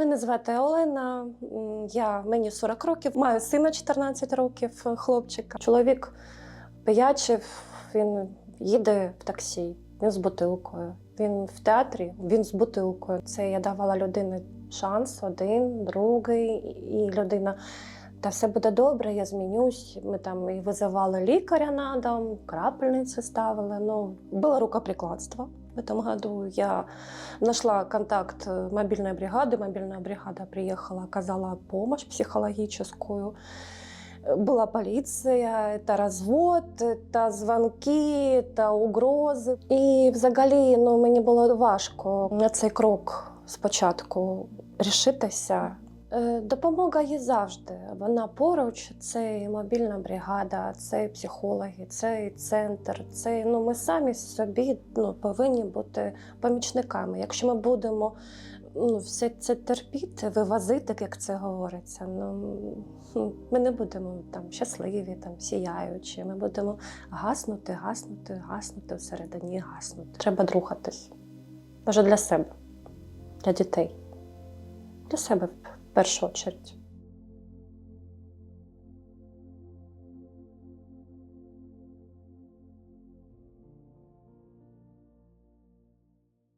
Мене звати Олена, я, мені 40 років, маю сина 14 років, е, хлопчика. Чоловік пиячив, він їде в таксі, він з бутилкою. Він в театрі, він з бутилкою. Це я давала людині шанс, один, другий, і людина. Та все буде добре, я змінюсь. Ми там і визивали лікаря на дом, крапельниці ставили. Ну, було рукоприкладство В этом году я нашла контакт э, мобильной бригады. Мобильная бригада приехала, оказала помощь психологическую. Э, Была полиция, это развод, это звонки, это угрози. І взагалі ну, мені було важко на цей крок спочатку рішитися. Е, Допомога є завжди. Вона поруч, це і мобільна бригада, це і психологи, це і центр. Це ну ми самі собі ну, повинні бути помічниками. Якщо ми будемо ну, все це терпіти, вивозити, як це говориться, ну ми не будемо там щасливі, там сіяючі. Ми будемо гаснути, гаснути, гаснути всередині, гаснути. Треба рухатись. Може для себе, для дітей, для себе першу чергу.